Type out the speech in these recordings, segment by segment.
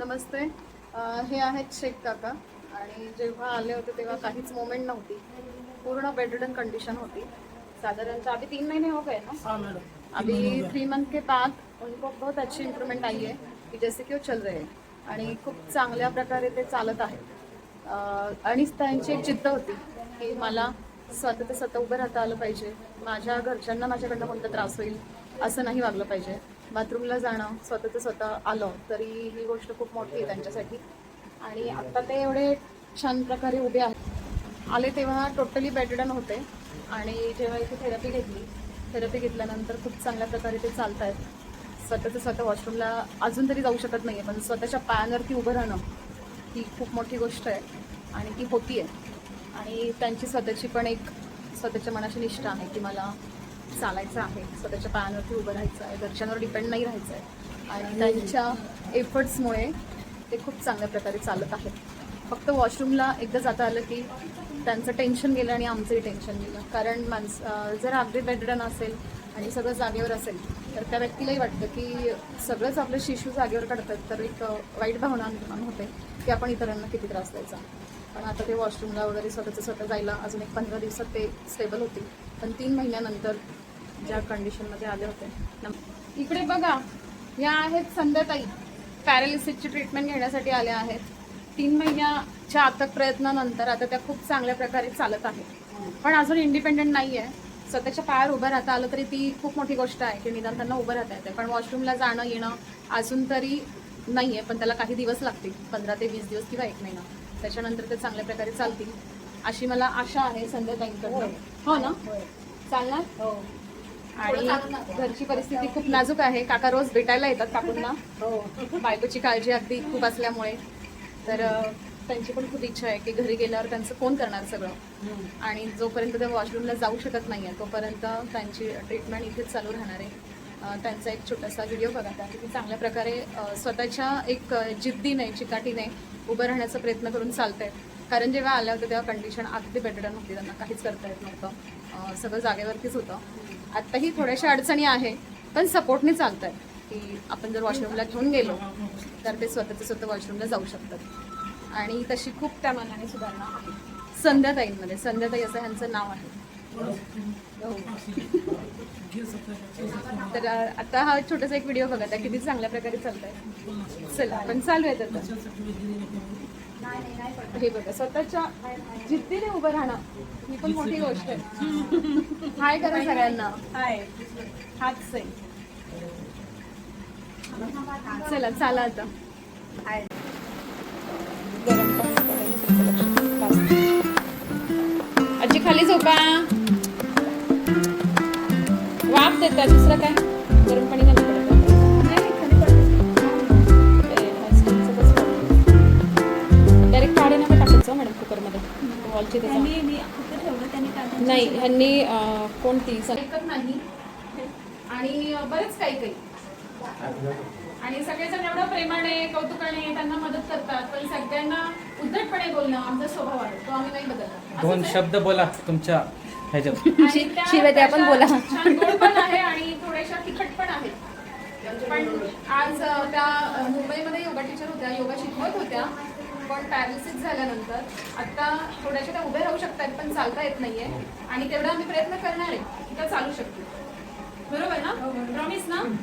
नमस्ते. हे आहेत शेख काका. आणि जेव्हा आले होते तेव्हा काहीच मोमेंट नव्हती. पूर्ण बेडरिडन कंडीशन होती. साधारणतः अभी तीन महीने हो गए ना? मैडम अभी थ्री मंथ के बाद उनको बहुत अच्छी इम्प्रूवमेंट आई है की जैसे की चल रहे हैं. आणि खूप चांगल्या प्रकारे ते चालत आहेत. आणि त्यांची एक जिद्द होती की मला स्वतः ते स्वतः उभं राहता आलं पाहिजे. माझ्या घरच्यांना माझ्याकडनं कोणता त्रास होईल असं नाही वागलं पाहिजे. बाथरूमला जाणं स्वतःचं स्वतः आलं तरी ही गोष्ट खूप मोठी आहे त्यांच्यासाठी. आणि आत्ता ते एवढे छान प्रकारे उभे आहेत. आले तेव्हा टोटली बेडरिडन होते. आणि जेव्हा इथे थेरपी घेतली थेरपी घेतल्यानंतर खूप चांगल्या प्रकारे ते चालत आहेत स्वतःचं स्वतः वॉशरूमला अजून तरी जाऊ शकत नाही आहे पण स्वतःच्या पायांवरती उभं राहणं ही खूप मोठी गोष्ट आहे आणि ती होती आहे आणि त्यांची स्वतःची पण एक स्वतःच्या मनाची निष्ठा आहे की मला चालायचं आहे. स्वतःच्या पायांवरती उभं राहायचं आहे. घरच्यांवर डिपेंड नाही राहायचं आहे. आणि त्यांच्या एफर्ट्समुळे ते खूप चांगल्या प्रकारे चालत आहेत. फक्त वॉशरूमला एकदा जाता आलं की त्यांचं टेन्शन गेलं आणि आमचंही टेन्शन गेलं. कारण माणस जर अगदी बेडरन असेल आणि सगळं जागेवर असेल तर त्या व्यक्तीलाही वाटतं की सगळंच आपलं शिशू जागेवर काढतात तर एक वाईट भावना निर्माण होते की आपण इतरांना किती त्रास द्यायचा. पण आता ते वॉशरूमला वगैरे स्वतःचं स्वतः जायला अजून एक पंधरा दिवसात ते स्टेबल होतील. पण तीन महिन्यानंतर ज्या कंडिशनमध्ये आले होते. इकडे बघा या आहेत संध्याताई. पॅरालिसिसची ट्रीटमेंट घेण्यासाठी आल्या आहेत. तीन महिन्याच्या अथक प्रयत्नानंतर आता त्या खूप चांगल्या प्रकारे चालत आहेत. पण अजून इंडिपेंडेंट नाही आहे स्वतःच्या पायावर उभं राहता आलं तरी ती खूप मोठी गोष्ट आहे की निदान त्यांना उभं राहता येते पण वॉशरूमला जाणं येणं अजून तरी नाही आहे पण त्याला काही दिवस लागतील. पंधरा ते वीस दिवस किंवा एक महिना. त्याच्यानंतर ते चांगल्या प्रकारे चालतील अशी मला आशा आहे संध्याताईंकडून. हो ना? चालणार? हो. आणि घरची परिस्थिती खूप नाजूक आहे. काका रोज भेटायला येतात काकूंना. बायकोची काळजी अगदी खूप असल्यामुळे. तर त्यांची पण खूप इच्छा आहे की घरी गेल्यावर त्यांचं कोण करणार सगळं. आणि जोपर्यंत ते वॉशरूमला जाऊ शकत नाही आहे तोपर्यंत त्यांची ट्रीटमेंट इथेच चालू राहणार आहे. त्यांचा एक छोटासा व्हिडिओ बघा त्या किती चांगल्या प्रकारे स्वतःच्या एक जिद्दीने चिकाटीने उभं राहण्याचा प्रयत्न करून चालत आहेत कारण जेव्हा आल्या होत्या तेव्हा कंडिशन अगदी बेटर नव्हती त्यांना काहीच करता येत नव्हतं. सगळं जागेवरतीच होतं. आत्ताही थोड्याशा अडचणी आहे पण सपोर्टने चालत आहे की आपण जर वॉशरूमला घेऊन गेलो तर ते स्वतःचं स्वतः वॉशरूमला जाऊ शकतात. आणि तशी खूप त्या मनाने सुधारणा आहे. संध्याताईंमध्ये. संध्याताई असं ह्यांचं नाव आहे. हो. तर आता हा छोटासा एक व्हिडिओ बघा. त्या किती चांगल्या प्रकारे चालत आहे चला पण चालू आहे तर हे बघा स्वतःच्या जिद्दीने उभं राहणं ही पण मोठी गोष्ट आहे. हाय करा सगळ्यांना. हाय. हाच आहे चला चाला आता. हाय. आजी खाली झोपा. वाफ देतात दुसरं काय? गरम कुकरमध्ये वॉलची त्यांनी मी फक्त ठेवलं त्यांनी टाकलं नाही ह्यांनी कोणती नाही. आणि बरेच काही काही. आणि सगळेजण एवढं प्रेमाने कौतुकाने त्यांना मदत करतात पण सगळ्यांना उद्धटपणे बोलणं आमचा स्वभाव आहे तो आम्ही नाही बदलणार दोन शब्द बोला तुमच्या ह्याच्यात. आणि त्या शिवाय त्या पण बोला. पण आहे आणि थोड्याशा तिखट पण आहेत. पण आज त्या मुंबईमध्ये योगा टीचर होत्या योगा शिकवत होत्या. पण पॅरालिसिस झाल्यानंतर आता थोड्याशा त्या उभ्या राहू शकतात पण चालता येत नाहीये. आणि तेवढा आम्ही प्रयत्न करणार आहे की त्या चालू शकतील. बरोबर ना? प्रॉमिस ना? मी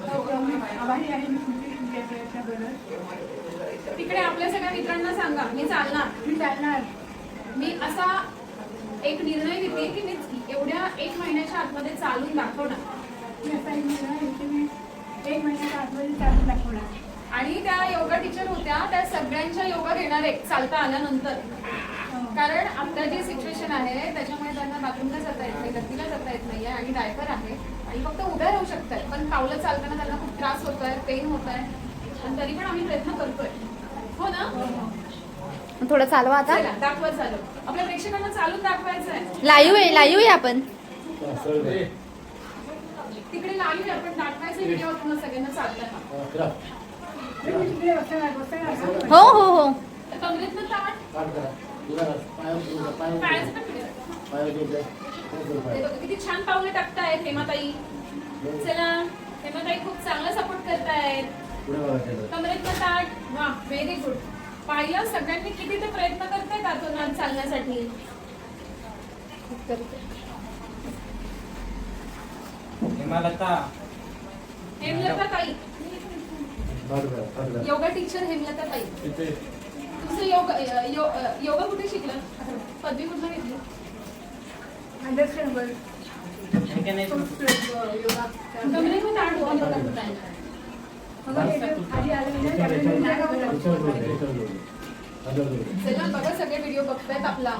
तुमची तुमच्या प्रयत्नाबद्दल तिकडे आपल्या सगळ्या मित्रांना सांगा मी चालणार. मी चालणार. मी असा एक निर्णय घेते की मी एवढ्या एक महिन्याच्या आतमध्ये चालून दाखवणार. एक महिन्याच्या आतमध्ये चालून दाखवणार. आणि त्या योगा टीचर होत्या त्या सगळ्यांच्या योगा घेणार आहे चालता आल्यानंतर. कारण आता जी सिच्युएशन आहे त्याच्यामुळे त्यांना बाथरूमला जाता येत नाही गर्दीला जाता येत नाही आणि डायपर आहे. आणि फक्त उभ्या राहू शकतात पण पावलं चालताना त्यांना खूप त्रास होत आहे पेन होत आहे पण तरी पण आम्ही प्रयत्न करतोय. हो ना? थोडं चालवा आता. चला दाखवत झालं आपल्या प्रेक्षकांना चालून दाखवायचं आहे लाईव्ह आहे लाईव्ह आहे. आपण तिकडे लाईव्ह आपण दाखवायचं व्हिडिओ सगळ्यांना चालताना. हो हो हो. हे किती छान पावले टाकतायत हेमाताई चला हेमाताई खूप चांगला सपोर्ट करतायत कमरेतनं ताट वा व्हेरी गुड पाहिलं सगळ्यांनी किती ते प्रयत्न करतायत आतोनात चालण्यासाठी हेमालता. हेमलता ताई. योगा टीचर हेमलता ताई तुमचं योगा यो- योगा कुठे शिकलं पदवी कुठं घेतली हे काय नाही गमरे को ताड हुआ योगा कुठं आहे? चला बघा सगळे व्हिडिओ बघतायत आपला